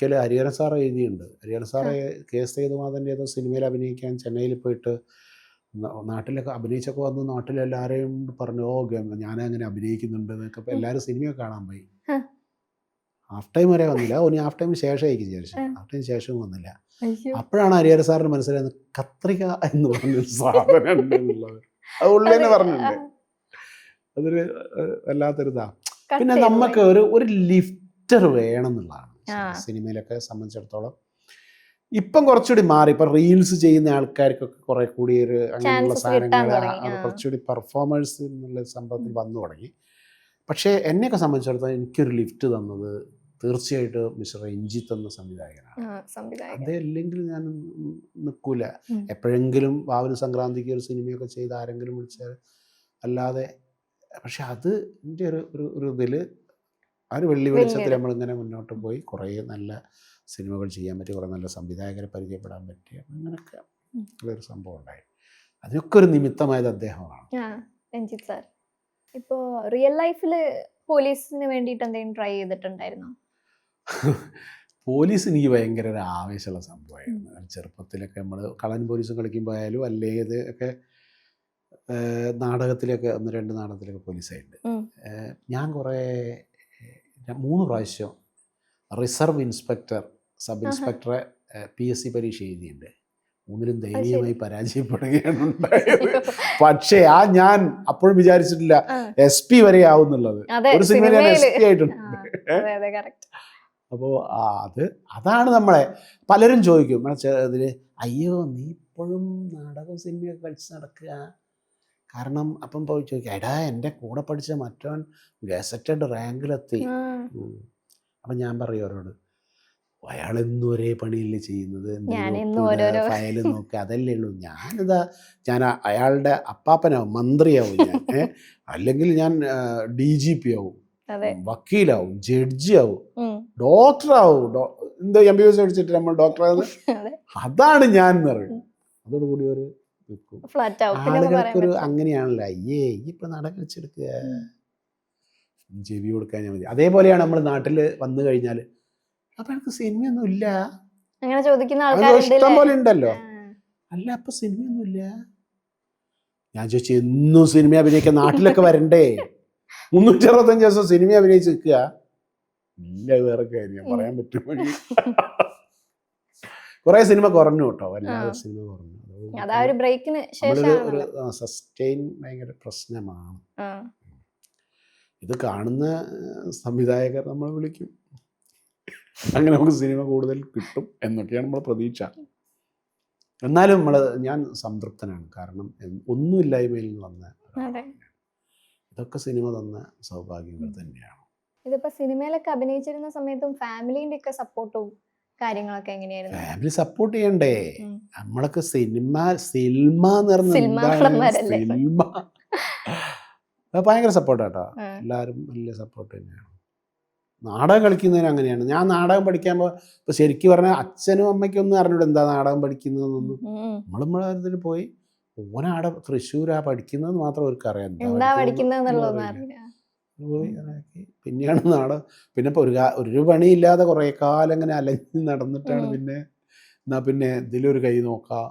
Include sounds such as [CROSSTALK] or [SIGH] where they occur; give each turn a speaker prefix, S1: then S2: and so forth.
S1: ഒരിക്കൽ ഹരിഹരൻ സാർ എഴുതിയിട്ടുണ്ട്. Hariharan sir K S സേതുമാധന്റെ ഏതോ സിനിമയിൽ അഭിനയിക്കാൻ ചെന്നൈയിൽ പോയിട്ട് നാട്ടിലൊക്കെ അഭിനയിച്ചൊക്കെ വന്ന് നാട്ടിലെല്ലാവരെയും പറഞ്ഞു ഓ ഞാനങ്ങനെ അഭിനയിക്കുന്നുണ്ട് എന്നൊക്കെ എല്ലാവരും സിനിമയൊക്കെ കാണാൻ പോയി. ഹാഫ് ടൈം വരെ വന്നില്ല. ഒന്ന് ഹാഫ് ടൈമിന് ശേഷമായിരിക്കും
S2: ശേഷം.
S1: ഹാഫ് ടൈം ശേഷവും വന്നില്ല. അപ്പോഴാണ് ഹരിഹര സാറിന് മനസ്സിലായത് കത്രിക എന്ന് പറഞ്ഞൊരു സാധനം ഉണ്ട് അത് പറഞ്ഞിട്ടുണ്ട്. അതൊരു വല്ലാത്തൊരു
S2: ഇതാ.
S1: പിന്നെ നമുക്ക് ഒരു ഒരു ലിഫ്റ്റർ വേണം എന്നുള്ളതാണ്. സിനിമയിലൊക്കെ സംബന്ധിച്ചിടത്തോളം. ഇപ്പം കുറച്ചുകൂടി മാറി. ഇപ്പം റീൽസ് ചെയ്യുന്ന ആൾക്കാർക്കൊക്കെ കുറെ കൂടി ഒരു അങ്ങനെയുള്ള സാധനങ്ങൾ കുറച്ചുകൂടി പെർഫോമേഴ്സ് എന്നുള്ള സംഭവത്തിൽ വന്നു തുടങ്ങി. പക്ഷേ എന്നെയൊക്കെ സംബന്ധിച്ചിടത്തോളം എനിക്കൊരു ലിഫ്റ്റ് തന്നത് തീർച്ചയായിട്ടും മിസ്റ്റർ രഞ്ജിത്ത് എന്ന സംവിധായകനാണ്. അതേ അല്ലെങ്കിൽ ഞാൻ നിൽക്കൂല എപ്പോഴെങ്കിലും വാവന സംക്രാന്തിക്ക് ഒരു സിനിമയൊക്കെ ചെയ്ത് ആരെങ്കിലും വിളിച്ചാൽ അല്ലാതെ പക്ഷെ അത് എന്റെ ഒരു ഒരു ഒരു ഇതിൽ ആ ഒരു വെള്ളി വെളിച്ചത്തിൽ നമ്മളിങ്ങനെ മുന്നോട്ട് പോയി കുറേ നല്ല സിനിമകൾ ചെയ്യാൻ പറ്റി കുറേ നല്ല സംവിധായകരെ പരിചയപ്പെടാൻ പറ്റി. അങ്ങനെയൊക്കെ. ഉള്ളൊരു സംഭവം ഉണ്ടായി. അതിനൊക്കെ ഒരു നിമിത്തമായത് അദ്ദേഹമാണ്.
S2: രഞ്ജിത്ത് സാർ. ഇപ്പോ റിയൽ ലൈഫിൽ പോലീസിന് വേണ്ടിയിട്ട് എന്തെങ്കിലും ട്രൈ ചെയ്തിട്ടുണ്ടായിരുന്നോ?
S1: പോലീസ് എനിക്ക് ഭയങ്കര ഒരു ആവേശമുള്ള സംഭവമായിരുന്നു. ചെറുപ്പത്തിലൊക്കെ നമ്മൾ കളൻ പോലീസും കളിക്കുമ്പോൾ ആയാലും അല്ലെങ്കിൽ ഒക്കെ നാടകത്തിലൊക്കെ ഒന്ന് രണ്ട് നാടകത്തിലൊക്കെ പോലീസായിട്ടുണ്ട്. ഞാൻ കുറേ ഞാൻ മൂന്ന് പ്രാവശ്യം റിസർവ് ഇൻസ്പെക്ടർ സബ് ഇൻസ്പെക്ടറെ പി എസ് സി പരീക്ഷ എഴുതിയിട്ടുണ്ട്. മൂന്നിലും ദയനീയമായി പരാജയപ്പെടുകയാണ് ഉണ്ടായത്. പക്ഷേ ആ ഞാൻ അപ്പോഴും വിചാരിച്ചിട്ടില്ല എസ് പി വരെ ആവുന്നുള്ളത് ഒരു സിനിമയിൽ ഞാൻ എസ് പി ആയിട്ടുണ്ട്. അപ്പോൾ അത് അതാണ് നമ്മളെ പലരും ചോദിക്കും. ഇതിൽ അയ്യോ നീ ഇപ്പോഴും നാടകം സിനിമയൊക്കെ കളിച്ച് നടക്കുക. കാരണം അപ്പം പോയി ചോദിക്കുക എടാ എന്റെ കൂടെ പഠിച്ച മറ്റവൻ ഗസറ്റഡ് റാങ്കിലെത്തി. അപ്പം ഞാൻ പറയും അവരോട് അയാൾ എന്നും ഒരേ പണിയല്ലേ ചെയ്യുന്നത്? ഫയൽ നോക്കി അതല്ലേ ഉള്ളൂ. ഞാനിതാ ഞാൻ അയാളുടെ അപ്പാപ്പനാവും മന്ത്രിയാവും ഞാൻ [LAUGHS] അല്ലെങ്കിൽ ഞാൻ ഡി ജി പി ആവും വക്കീലാവും
S2: ജഡ്ജിയാവും
S1: ഡോക്ടറാവും എന്താ എം ബി ബി എസ് പഠിച്ചിട്ട് നമ്മൾ ഡോക്ടറാകുന്നത് [LAUGHS]
S2: അതെ.
S1: അതാണ് ഞാൻ എന്ന് പറയും. അതോടുകൂടി ഒരു നിൽക്കും ആളുകൾക്കൊരു അങ്ങനെയാണല്ലോ. അയ്യേ ഇപ്പൊ നട കളിച്ചെടുക്കുക ചെവി കൊടുക്കാൻ മതി. അതേപോലെയാണ് നമ്മൾ നാട്ടിൽ വന്നു കഴിഞ്ഞാൽ അപ്പൊ എനിക്ക് സിനിമയൊന്നും ഇല്ല.
S2: അങ്ങനെ ചോദിക്കുന്ന
S1: ഇഷ്ടം പോലെ ഉണ്ടല്ലോ. അല്ല അപ്പൊ സിനിമയൊന്നും ഇല്ല. ഞാൻ ചോദിച്ചു എന്നും സിനിമ അഭിനയിക്കാൻ നാട്ടിലൊക്കെ വരണ്ടേ? [LAUGHS] മുന്നൂറ്റി അറുപത്തഞ്ച് ദിവസം സിനിമ അഭിനയിച്ച് നിൽക്കുക. ഇല്ല വേറെ കാര്യം. പറയാൻ പറ്റുമോ [LAUGHS] കുറെ സിനിമ കുറഞ്ഞു കേട്ടോ. വല്ലാതെ സിനിമ കുറഞ്ഞു.
S2: ബ്രേക്കിന് ശേഷമാണല്ലോ.
S1: സസ്റ്റെയിൻ ഭയങ്കര പ്രശ്നമാണ്. ഇത് കാണുന്ന സംവിധായകർ നമ്മൾ വിളിക്കും. അങ്ങനെ നമുക്ക് സിനിമ കൂടുതൽ കിട്ടും എന്നൊക്കെയാണ് നമ്മൾ പ്രതീക്ഷ. എന്നാലും നമ്മൾ ഞാൻ സംതൃപ്തനാണ്. കാരണം ഒന്നുമില്ലായ്മയിൽ വന്ന ഇതൊക്കെ സിനിമ തന്ന സൗഭാഗ്യങ്ങൾ തന്നെയാണ്.
S2: ഇതിപ്പോ സിനിമയിലൊക്കെ അഭിനയിച്ചിരുന്ന സമയത്തും ഫാമിലിന്റെ ഒക്കെ സപ്പോർട്ടും കാര്യങ്ങളൊക്കെ എങ്ങനെയായിരുന്നു?
S1: ഫാമിലി സപ്പോർട്ട് ചെയ്യണ്ടേ. നമ്മളൊക്കെ സിനിമ സിനിമ? സിനിമ അത് ഭയങ്കര സപ്പോർട്ടാട്ടോ എല്ലാവരും വലിയ സപ്പോർട്ട് തന്നെയാണ്. നാടകം കളിക്കുന്നതിന് അങ്ങനെയാണ്. ഞാൻ നാടകം പഠിക്കാൻ ഇപ്പൊ ശരിക്കും പറഞ്ഞാൽ അച്ഛനും അമ്മയ്ക്കും ഒന്നും അറിഞ്ഞൂടെ എന്താ നാടകം പഠിക്കുന്നതെന്നൊന്നും. നമ്മൾ നമ്മളെ കാര്യത്തിൽ പോയി ഓനാടെ തൃശ്ശൂരാ പഠിക്കുന്നതെന്ന് മാത്രം അവർക്ക് അറിയാം
S2: എന്താ പഠിക്കുന്നതെന്നുള്ളതൊന്നും
S1: അറിയില്ല. പോയി അതാക്കി പിന്നെയാണ് നാടകം പിന്നെ ഒരു ഒരു പണിയില്ലാതെ കുറേ കാലം ഇങ്ങനെ അലഞ്ഞ് നടന്നിട്ടാണ് പിന്നെ എന്നാ പിന്നെ ഇതിലൊരു കൈ നോക്കാം.